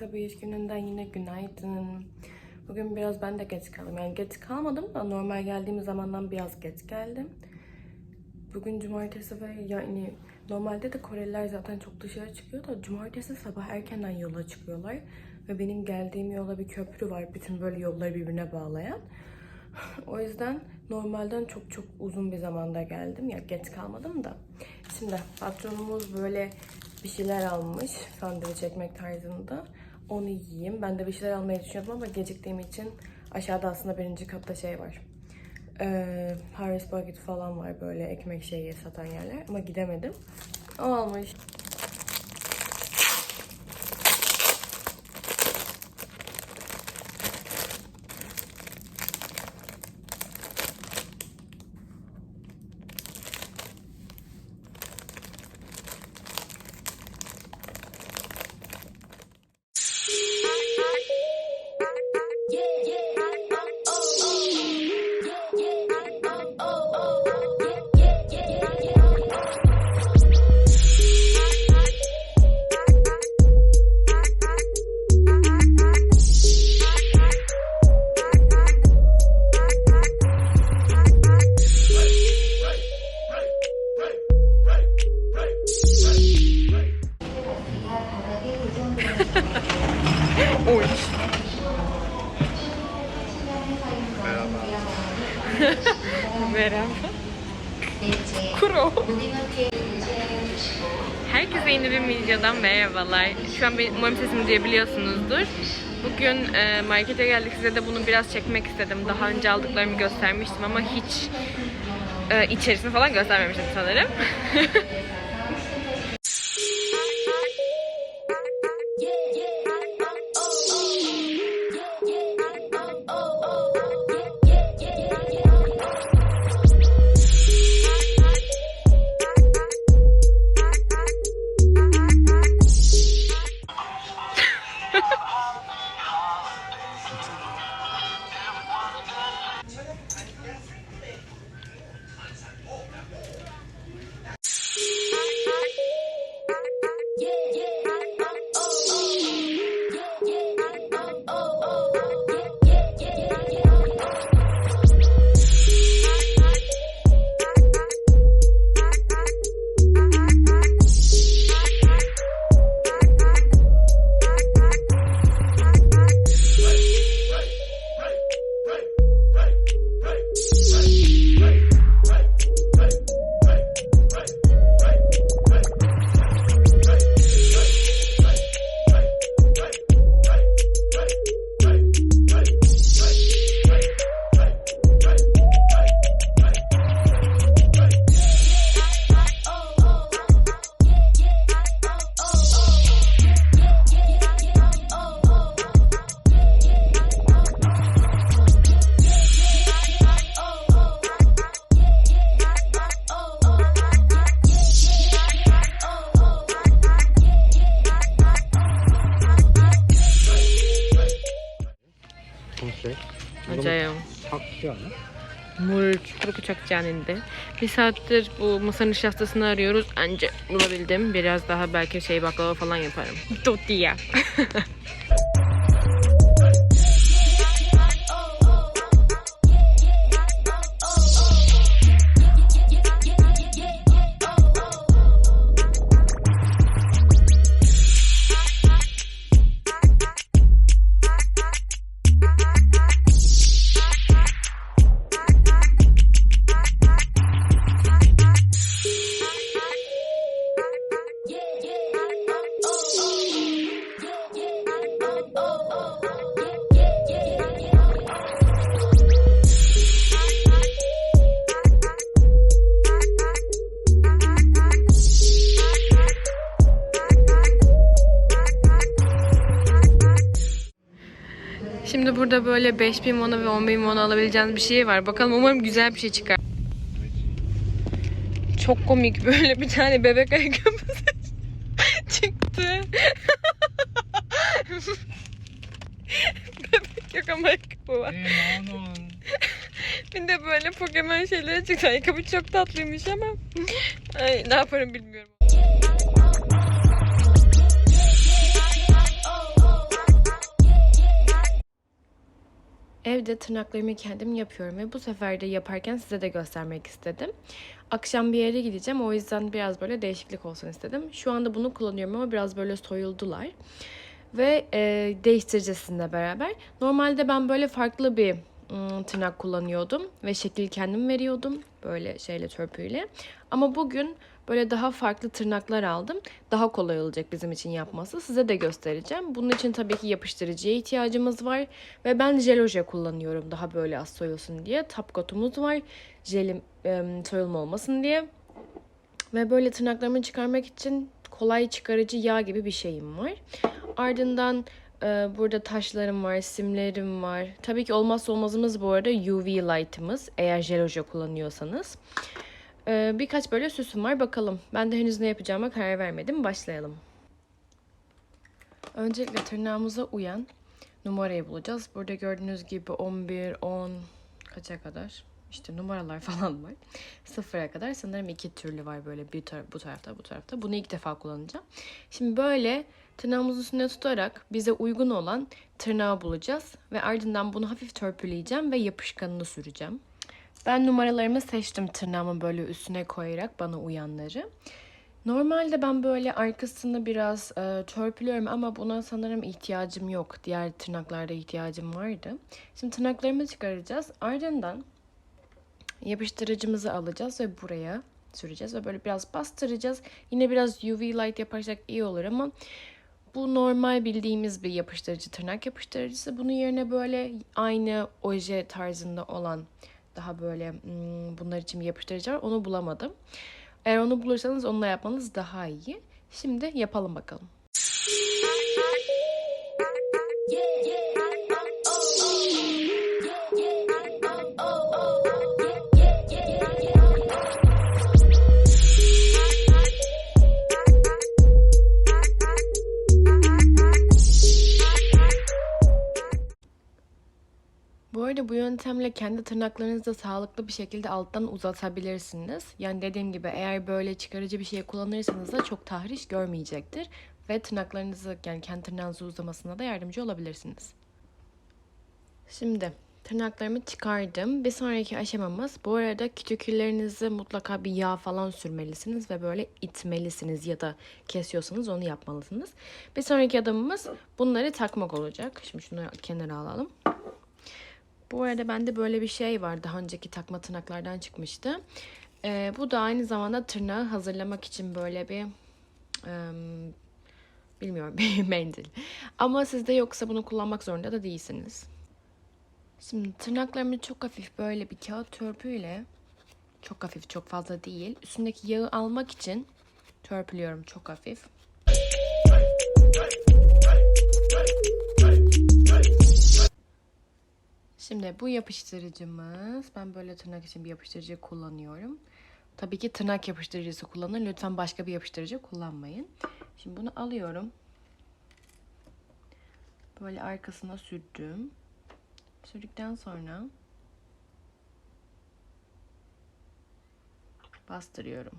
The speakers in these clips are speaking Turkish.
Herkese bu iş gününden yine günaydın. Bugün biraz ben de geç kaldım. Yani geç kalmadım da normal geldiğim zamandan biraz geç geldim. Bugün cumartesi ve yani normalde de Koreliler zaten çok dışarı çıkıyor da cumartesi sabah erkenden yola çıkıyorlar. Ve benim geldiğim yola bir köprü var. Bütün böyle yolları birbirine bağlayan. O yüzden normalden çok çok uzun bir zamanda geldim. Ya geç kalmadım da. Şimdi patronumuz böyle bir şeyler almış. Sandviç ekmek tarzında. Onu yiyeyim. Ben de bir şeyler almayı düşünüyordum ama geciktiğim için aşağıda aslında birinci katta şey var. Ee, Paris Baguette falan var böyle ekmek şeyi satan yerler ama gidemedim. O almış. E, markete geldik. Size de bunu biraz çekmek istedim. Daha önce aldıklarımı göstermiştim ama hiç e, içerisini falan göstermemiştim sanırım. çakacağınında. Bir saattir bu mısır nişastasını arıyoruz. Anca bulabildim. Biraz daha belki şey baklava falan yaparım. Tortilla. böyle 5000 won ve 10.000 won alabileceğiniz bir şey var. Bakalım umarım güzel bir şey çıkar. Çok komik böyle bir tane bebek ayakkabısı çıktı. bebek yok ama ayakkabı var. Bir de böyle Pokemon şeyleri çıktı. Ayakkabı çok tatlıymış ama Ay, ne yaparım bilmiyorum. Evde tırnaklarımı kendim yapıyorum ve bu sefer de yaparken size de göstermek istedim. Akşam bir yere gideceğim o yüzden biraz böyle değişiklik olsun istedim. Şu anda bunu kullanıyorum ama biraz böyle soyuldular. Ve e, değiştireceğiz beraber. Normalde ben böyle farklı bir tırnak kullanıyordum ve şekil kendim veriyordum böyle şeyle törpüyle. Ama bugün böyle daha farklı tırnaklar aldım. Daha kolay olacak bizim için yapması. Size de göstereceğim. Bunun için tabii ki yapıştırıcıya ihtiyacımız var ve ben jeloje kullanıyorum daha böyle az soyulsun diye. Tapkotumuz var. Jelim em, soyulma olmasın diye. Ve böyle tırnaklarımı çıkarmak için kolay çıkarıcı yağ gibi bir şeyim var. Ardından e, burada taşlarım var, simlerim var. Tabii ki olmazsa olmazımız bu arada UV light'ımız eğer jeloje kullanıyorsanız. E, birkaç böyle süsüm var bakalım. Ben de henüz ne yapacağıma karar vermedim. Başlayalım. Öncelikle tırnağımıza uyan numarayı bulacağız. Burada gördüğünüz gibi 11, 10 kaça kadar? İşte numaralar falan var. Sıfıra kadar sanırım iki türlü var böyle bir tar- bu tarafta bu tarafta. Bunu ilk defa kullanacağım. Şimdi böyle tırnağımızın üstüne tutarak bize uygun olan tırnağı bulacağız. Ve ardından bunu hafif törpüleyeceğim ve yapışkanını süreceğim. Ben numaralarımı seçtim tırnağımın böyle üstüne koyarak bana uyanları. Normalde ben böyle arkasını biraz e, törpülüyorum ama buna sanırım ihtiyacım yok. Diğer tırnaklarda ihtiyacım vardı. Şimdi tırnaklarımı çıkaracağız. Ardından yapıştırıcımızı alacağız ve buraya süreceğiz ve böyle biraz bastıracağız. Yine biraz UV light yaparsak iyi olur ama bu normal bildiğimiz bir yapıştırıcı tırnak yapıştırıcısı. Bunun yerine böyle aynı oje tarzında olan daha böyle hmm, bunlar için bir yapıştırıcı var. Onu bulamadım. Eğer onu bulursanız onunla yapmanız daha iyi. Şimdi yapalım bakalım. Bu arada bu yöntemle kendi tırnaklarınızı da sağlıklı bir şekilde alttan uzatabilirsiniz. Yani dediğim gibi eğer böyle çıkarıcı bir şey kullanırsanız da çok tahriş görmeyecektir. Ve tırnaklarınızı yani kendi tırnağınızı uzamasına da yardımcı olabilirsiniz. Şimdi tırnaklarımı çıkardım. Bir sonraki aşamamız bu arada kütüküllerinizi mutlaka bir yağ falan sürmelisiniz ve böyle itmelisiniz ya da kesiyorsanız onu yapmalısınız. Bir sonraki adımımız bunları takmak olacak. Şimdi şunu kenara alalım. Bu arada bende böyle bir şey var. Daha önceki takma tırnaklardan çıkmıştı. Ee, bu da aynı zamanda tırnağı hazırlamak için böyle bir em, bilmiyorum bir mendil. Ama sizde yoksa bunu kullanmak zorunda da değilsiniz. Şimdi tırnaklarımı çok hafif böyle bir kağıt törpüyle çok hafif çok fazla değil. Üstündeki yağı almak için törpülüyorum çok hafif. Şimdi bu yapıştırıcımız. Ben böyle tırnak için bir yapıştırıcı kullanıyorum. Tabii ki tırnak yapıştırıcısı kullanın. Lütfen başka bir yapıştırıcı kullanmayın. Şimdi bunu alıyorum. Böyle arkasına sürdüm. Sürdükten sonra bastırıyorum.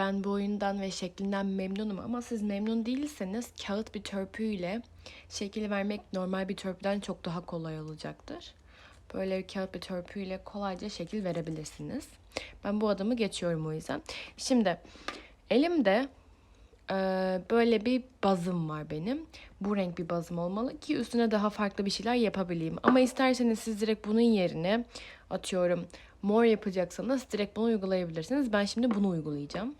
Ben bu oyundan ve şeklinden memnunum ama siz memnun değilseniz kağıt bir törpüyle şekil vermek normal bir törpüden çok daha kolay olacaktır. Böyle bir kağıt bir törpüyle kolayca şekil verebilirsiniz. Ben bu adımı geçiyorum o yüzden. Şimdi elimde Ee, böyle bir bazım var benim. Bu renk bir bazım olmalı ki üstüne daha farklı bir şeyler yapabileyim. Ama isterseniz siz direkt bunun yerine atıyorum mor yapacaksanız direkt bunu uygulayabilirsiniz. Ben şimdi bunu uygulayacağım.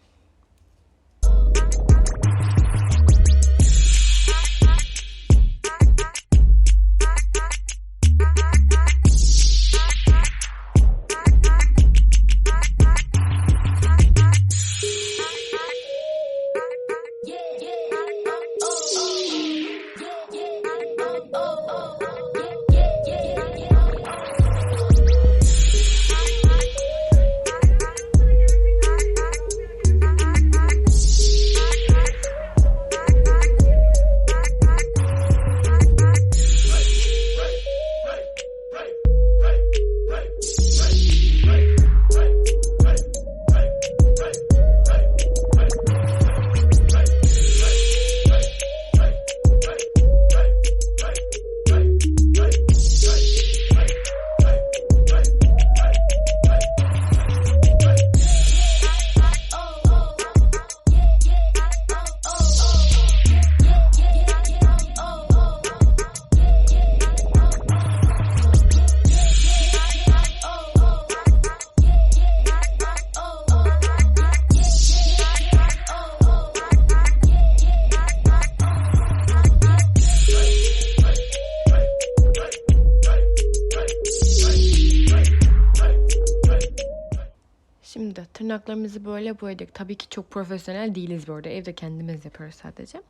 Tırnaklarımızı böyle boyadık. Tabii ki çok profesyonel değiliz bu arada. Evde kendimiz yapıyoruz sadece.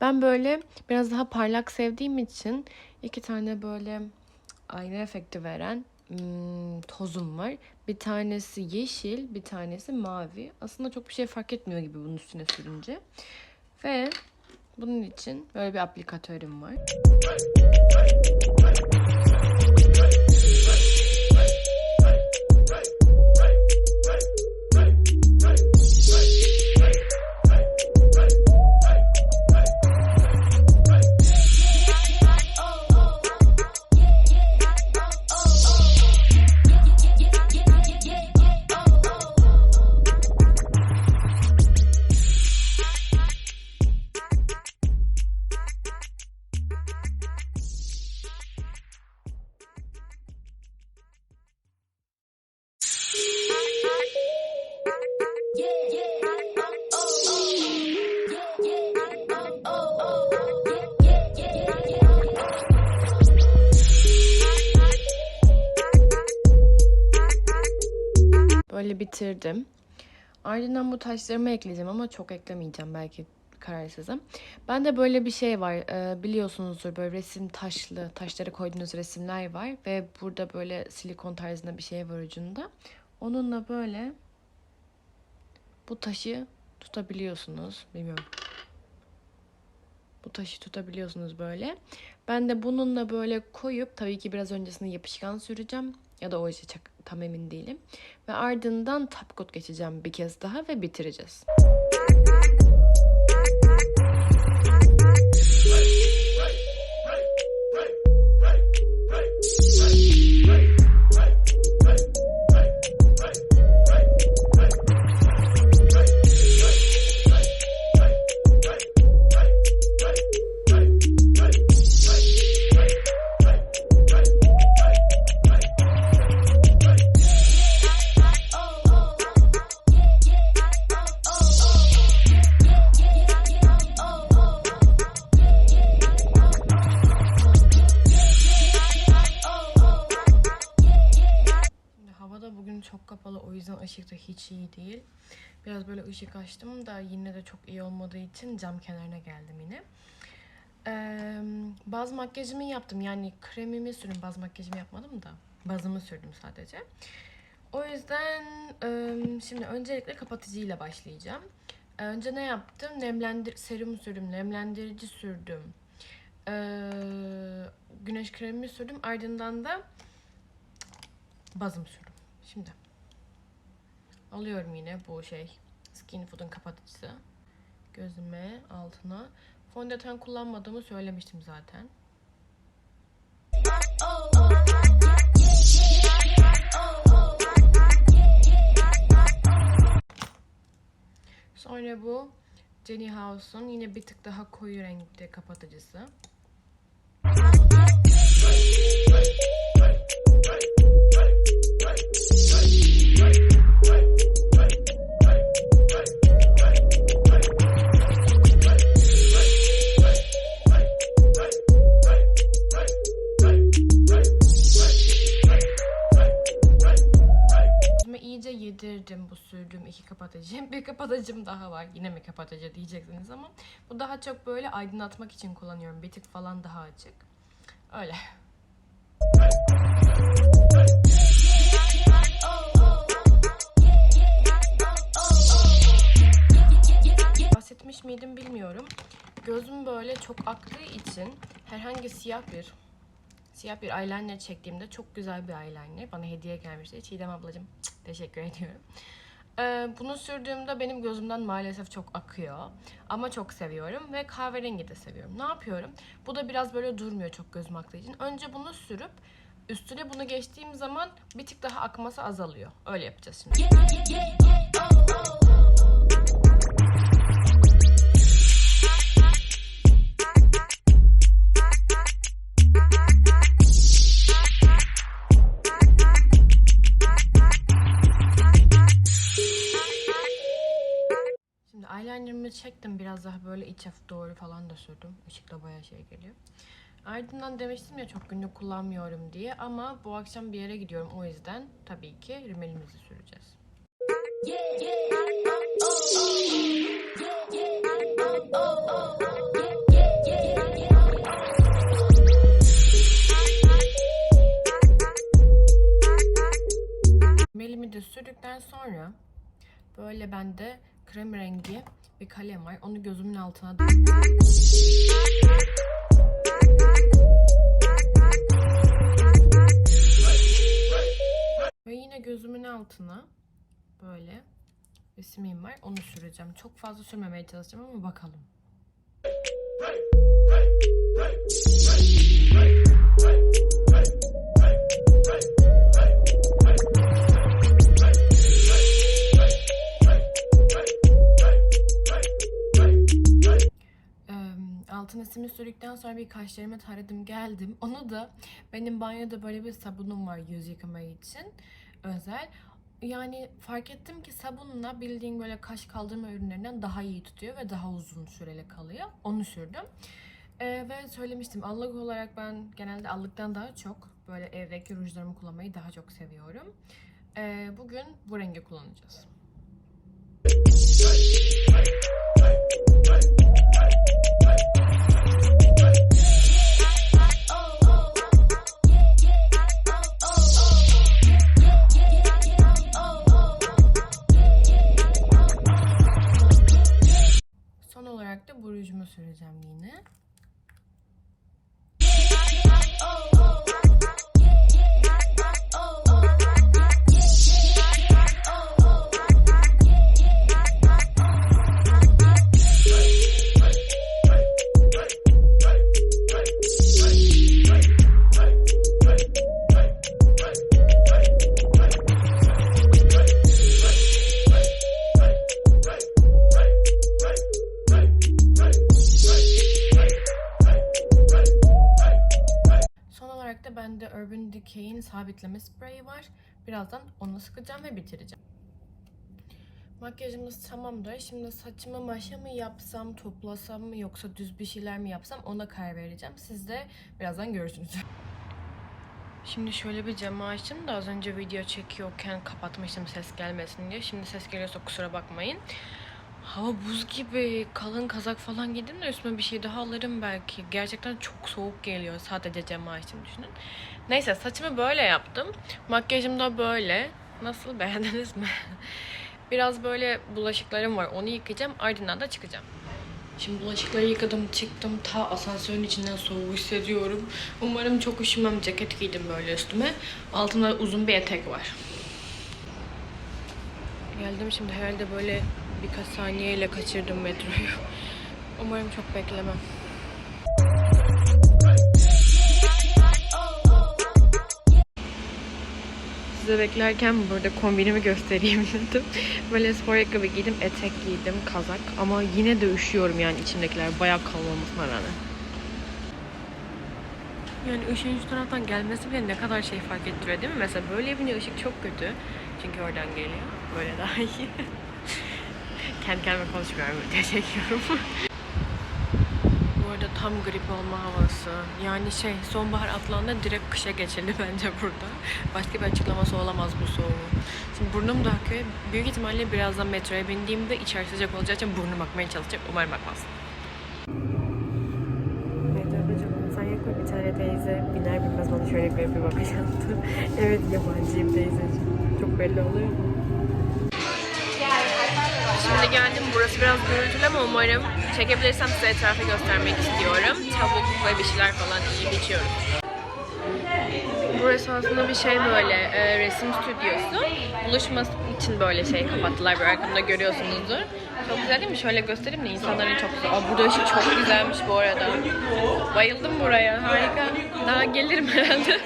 Ben böyle biraz daha parlak sevdiğim için iki tane böyle ayna efekti veren hmm, tozum var. Bir tanesi yeşil, bir tanesi mavi. Aslında çok bir şey fark etmiyor gibi bunun üstüne sürünce. Ve bunun için böyle bir aplikatörüm var. Böyle bitirdim. Ardından bu taşlarımı ekleyeceğim ama çok eklemeyeceğim belki kararsızım. Ben de böyle bir şey var e, biliyorsunuzdur böyle resim taşlı taşlara koyduğunuz resimler var ve burada böyle silikon tarzında bir şey var ucunda. Onunla böyle bu taşı tutabiliyorsunuz. Bilmiyorum. Bu taşı tutabiliyorsunuz böyle. Ben de bununla böyle koyup tabii ki biraz öncesinde yapışkan süreceğim. Ya da o işe çok, tam emin değilim. Ve ardından coat geçeceğim bir kez daha ve bitireceğiz. Da hiç iyi değil. Biraz böyle ışık açtım da yine de çok iyi olmadığı için cam kenarına geldim yine. Ee, baz makyajımı yaptım yani kremimi sürdüm baz makyajımı yapmadım da bazımı sürdüm sadece. O yüzden e, şimdi öncelikle kapatıcıyla başlayacağım. Önce ne yaptım? Nemlendir serum sürdüm, nemlendirici sürdüm. Ee, güneş kremimi sürdüm. Ardından da bazım sürdüm. Şimdi alıyorum yine bu şey Skin Food'un kapatıcısı. Gözüme, altına. Fondöten kullanmadığımı söylemiştim zaten. Sonra bu Jenny House'un yine bir tık daha koyu renkte kapatıcısı. İyice yedirdim bu sürdüğüm iki kapatıcı. Bir kapatıcım daha var. Yine mi kapatıcı diyeceksiniz ama bu daha çok böyle aydınlatmak için kullanıyorum. Bir tık falan daha açık. Öyle. Bahsetmiş miydim bilmiyorum. Gözüm böyle çok aktığı için herhangi siyah bir siyah bir eyeliner çektiğimde çok güzel bir eyeliner. Bana hediye gelmişti. Çiğdem ablacığım teşekkür ediyorum. Ee, bunu sürdüğümde benim gözümden maalesef çok akıyor. Ama çok seviyorum ve kahverengi de seviyorum. Ne yapıyorum? Bu da biraz böyle durmuyor çok gözüm aktığı için. Önce bunu sürüp üstüne bunu geçtiğim zaman bir tık daha akması azalıyor. Öyle yapacağız şimdi. Şimdi çektim. Biraz daha böyle iç hafif doğru falan da sürdüm. Işıkla bayağı şey geliyor. Ardından demiştim ya çok günlük kullanmıyorum diye ama bu akşam bir yere gidiyorum o yüzden tabii ki rimelimizi süreceğiz. Rimelimi de sürdükten sonra böyle bende krem rengi bir kalem var. Onu gözümün altına Ve yine gözümün altına böyle bir simim var. Onu süreceğim. Çok fazla sürmemeye çalışacağım ama bakalım. Eee, simini sürdükten sonra bir kaşlarımı taradım geldim. Onu da benim banyoda böyle bir sabunum var yüz yıkama için özel. Yani fark ettim ki sabunla bildiğin böyle kaş kaldırma ürünlerinden daha iyi tutuyor ve daha uzun süreli kalıyor. Onu sürdüm. Eee, ve söylemiştim allık olarak ben genelde allıktan daha çok böyle evdeki rujlarımı kullanmayı daha çok seviyorum. Eee, bugün bu rengi kullanacağız. Süreceğim yine. Onu sıkacağım ve bitireceğim. Makyajımız tamamdır. Şimdi saçımı maşa mı yapsam, toplasam mı yoksa düz bir şeyler mi yapsam ona karar vereceğim. Siz de birazdan görürsünüz. Şimdi şöyle bir camı açtım da az önce video çekiyorken kapatmıştım ses gelmesin diye. Şimdi ses geliyorsa kusura bakmayın. Hava buz gibi. Kalın kazak falan giydim de üstüme bir şey daha alırım belki. Gerçekten çok soğuk geliyor. Sadece camı açtım düşünün. Neyse saçımı böyle yaptım. Makyajım da böyle. Nasıl beğendiniz mi? Biraz böyle bulaşıklarım var. Onu yıkayacağım. Ardından da çıkacağım. Şimdi bulaşıkları yıkadım çıktım. Ta asansörün içinden soğuk hissediyorum. Umarım çok üşümem. Ceket giydim böyle üstüme. Altımda uzun bir etek var. Geldim şimdi herhalde böyle birkaç saniyeyle kaçırdım metroyu. Umarım çok beklemem. size beklerken burada kombinimi göstereyim dedim. Böyle spor ayakkabı giydim, etek giydim, kazak. Ama yine de üşüyorum yani içimdekiler bayağı kalın olmasına rağmen. Yani ışığın şu taraftan gelmesi bile ne kadar şey fark ettiriyor değil mi? Mesela böyle yapınca ışık çok kötü. Çünkü oradan geliyor. Böyle daha iyi. Kendi kendime konuşmuyorum, video çekiyorum. Bu arada tam grip olma havası. Yani şey sonbahar atlandı direkt kışa geçildi bence burada. Başka bir açıklaması olamaz bu soğuğun. Şimdi burnum da akıyor. Büyük ihtimalle birazdan metroya bindiğimde içerisi sıcak olacağı için burnum bakmaya çalışacak. Umarım mu? Bir tane teyze biner binmez bana şöyle bir bir bakış attı. evet yabancıyım teyzeciğim. Çok belli oluyor mu? Şimdi geldim. Burası biraz gürültülü ama umarım çekebilirsem size etrafı göstermek istiyorum. Tavuk ve bir şeyler falan yiyip içiyorum. Burası aslında bir şey böyle e, resim stüdyosu. Buluşması için böyle şey kapattılar. Böyle arkamda görüyorsunuzdur. Çok güzel değil mi? Şöyle göstereyim de insanların çok güzel. Aa, burada ışık çok güzelmiş bu arada. Bayıldım buraya. Harika. Daha gelirim herhalde.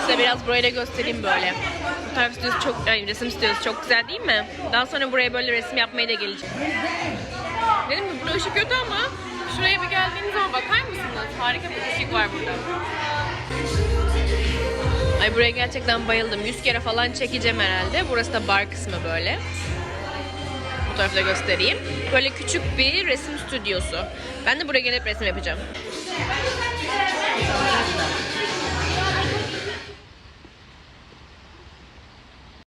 Size biraz burayı da göstereyim böyle. Fotoğraf stüdyosu çok, yani resim stüdyosu çok güzel değil mi? Daha sonra buraya böyle resim yapmaya da geleceğim. Dedim mi burada ışık kötü ama şuraya bir geldiğiniz zaman bakar mısınız? Harika bir ışık var burada. Ay buraya gerçekten bayıldım. 100 kere falan çekeceğim herhalde. Burası da bar kısmı böyle. Fotoğrafı da göstereyim. Böyle küçük bir resim stüdyosu. Ben de buraya gelip resim yapacağım.